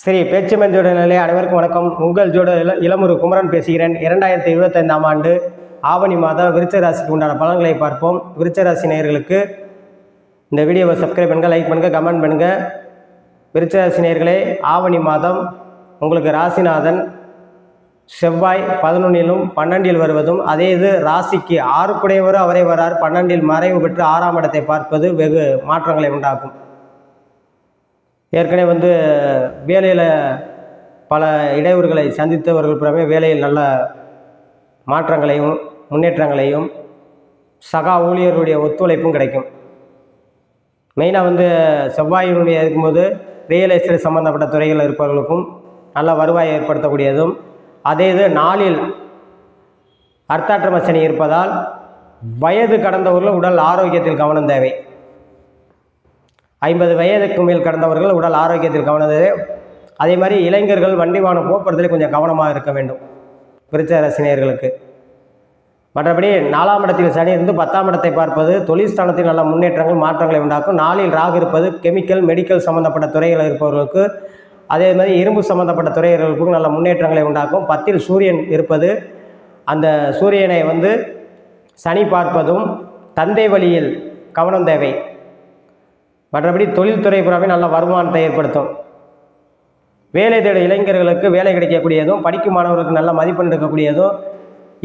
ஸ்ரீ பேச்சுமன் ஜோட நிலை அனைவருக்கும் வணக்கம். உங்கள் ஜோட இள இளமுரு குமரன் பேசுகிறேன். இரண்டாயிரத்தி இருபத்தைந்தாம் ஆண்டு ஆவணி மாதம் விருச்ச ராசிக்கு உண்டான பலன்களை பார்ப்போம். விருச்ச ராசி நேயர்களுக்கு இந்த வீடியோவை சப்ஸ்கிரைப் பண்ணுங்கள் லைக் பண்ணுங்கள் கமெண்ட் பண்ணுங்கள் விருச்ச ராசி நேயர்களே ஆவணி மாதம் உங்களுக்கு ராசிநாதன் செவ்வாய் பதினொன்னிலும் பன்னெண்டில் வருவதும் அதே இது ராசிக்கு ஆறு அவரே வரார். பன்னெண்டில் மறைவு பெற்று ஆறாம் இடத்தை பார்ப்பது வெகு மாற்றங்களை உண்டாக்கும். ஏற்கனவே வந்து வேலையில் பல இடையூறுகளை சந்தித்தவர்கள் பிறமே வேலையில் நல்ல மாற்றங்களையும் முன்னேற்றங்களையும் சகா ஊழியர்களுடைய ஒத்துழைப்பும் கிடைக்கும். மெயினாக வந்து செவ்வாயினுடைய இருக்கும்போது ரியல் எஸ்டேட் சம்மந்தப்பட்ட துறைகளில் இருப்பவர்களுக்கும் நல்ல வருவாயை ஏற்படுத்தக்கூடியதும் அதே இது நாளில் அர்த்தாற்றம சனி இருப்பதால் வயது கடந்தவர்கள் உடல் ஆரோக்கியத்தில் கவனம் தேவை. ஐம்பது வயதுக்கு மேல் கடந்தவர்கள் உடல் ஆரோக்கியத்தில் கவனம் அதே மாதிரி இளைஞர்கள் வண்டி வாகனம் போக்குவரத்தில் கொஞ்சம் கவனமாக இருக்க வேண்டும். விருச்ச ரசினியர்களுக்கு மற்றபடி நாலாம் இடத்தில் சனி இருந்து பத்தாம் இடத்தை பார்ப்பது தொழிற்ஸ்தானத்தில் நல்ல முன்னேற்றங்கள் மாற்றங்களை உண்டாக்கும். நாளில் ராகு இருப்பது கெமிக்கல் மெடிக்கல் சம்மந்தப்பட்ட துறைகள் இருப்பவர்களுக்கு அதே மாதிரி இரும்பு சம்மந்தப்பட்ட துறைகளுக்கும் நல்ல முன்னேற்றங்களை உண்டாக்கும். பத்தில் சூரியன் இருப்பது அந்த சூரியனை வந்து சனி பார்ப்பதும் தந்தை வழியில் கவனம் தேவை. மற்றபடி தொழில்துறை புறாவே நல்ல வருமானத்தை ஏற்படுத்தும். வேலை தேட இளைஞர்களுக்கு வேலை கிடைக்கக்கூடியதும் படிக்கும் மாணவர்களுக்கு நல்ல மதிப்பெண் எடுக்கக்கூடியதும்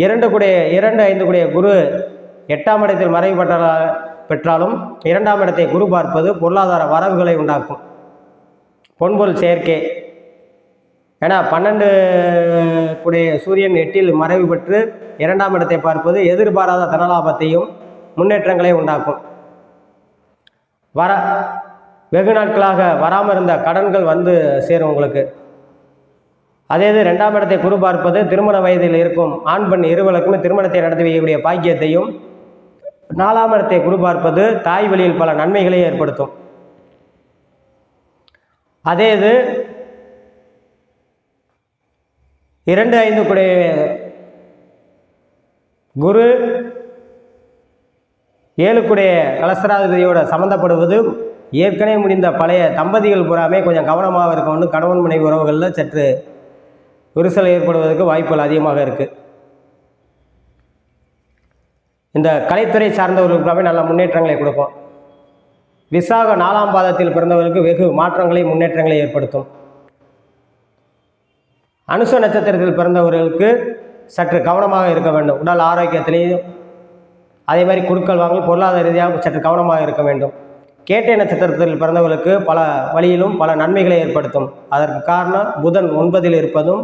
இரண்டு கூடிய இரண்டு ஐந்து கூடிய குரு எட்டாம் இடத்தில் மறைவு பெற்றால் பெற்றாலும் இரண்டாம் இடத்தை குரு பார்ப்பது பொருளாதார வரவுகளை உண்டாக்கும். பொன்பொருள் சேர்க்கை ஏன்னா பன்னெண்டு கூடிய சூரியன் எட்டில் மறைவு பெற்று இரண்டாம் இடத்தை பார்ப்பது எதிர்பாராத தனலாபத்தையும் முன்னேற்றங்களை உண்டாக்கும். வர வெகு நாட்களாக வராமல் இருந்த கடன்கள் வந்து சேரும் உங்களுக்கு. அதே இது ரெண்டாம் இடத்தை குரு பார்ப்பது திருமண வயதில் இருக்கும் ஆண் பெண் இருவருக்குமே திருமணத்தை நடத்தி வைக்கக்கூடிய பாக்கியத்தையும் நாலாம் இடத்தை குரு பார்ப்பது தாய் வழியில் பல நன்மைகளை ஏற்படுத்தும். அதே இது இரண்டு ஐந்து குடைய குரு ஏழுக்குடைய கலசராதிபதியோட சம்மந்தப்படுவது ஏற்கனவே முடிந்த பழைய தம்பதிகள் பூராமே கொஞ்சம் கவனமாக இருக்கணும்னு கணவன் மனைவி உறவுகளில் சற்று விரிசல் ஏற்படுவதற்கு வாய்ப்புகள் அதிகமாக இருக்குது இந்த கலைத்துறை சார்ந்தவர்களுக்கு நல்ல முன்னேற்றங்களை கொடுக்கும். விசாக நாலாம் பாதத்தில் பிறந்தவர்களுக்கு வெகு மாற்றங்களை முன்னேற்றங்களை ஏற்படுத்தும். அனுச நட்சத்திரத்தில் பிறந்தவர்களுக்கு சற்று கவனமாக இருக்க வேண்டும். உடல் ஆரோக்கியத்திலேயும் அதே மாதிரி குறுக்கள் வாங்கல் பொருளாதார ரீதியாக சற்று கவனமாக இருக்க வேண்டும். கேட்டை நட்சத்திரத்தில் பிறந்தவர்களுக்கு பல வழியிலும் பல நன்மைகளை ஏற்படுத்தும். அதற்கு காரணம் புதன் ஒன்பதில் இருப்பதும்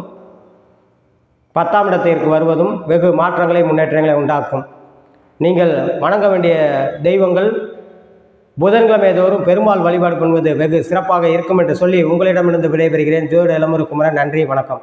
பத்தாம் இடத்திற்கு வருவதும் வெகு மாற்றங்களை முன்னேற்றங்களை உண்டாக்கும். நீங்கள் வணங்க வேண்டிய தெய்வங்கள் புதன்கிழமை தோறும் பெருமாள் வழிபாடு பண்ணுவது வெகு சிறப்பாக இருக்கும் என்று சொல்லி உங்களிடமிருந்து விடைபெறுகிறேன். ஜோடு இளமுரு குமரன் நன்றி வணக்கம்.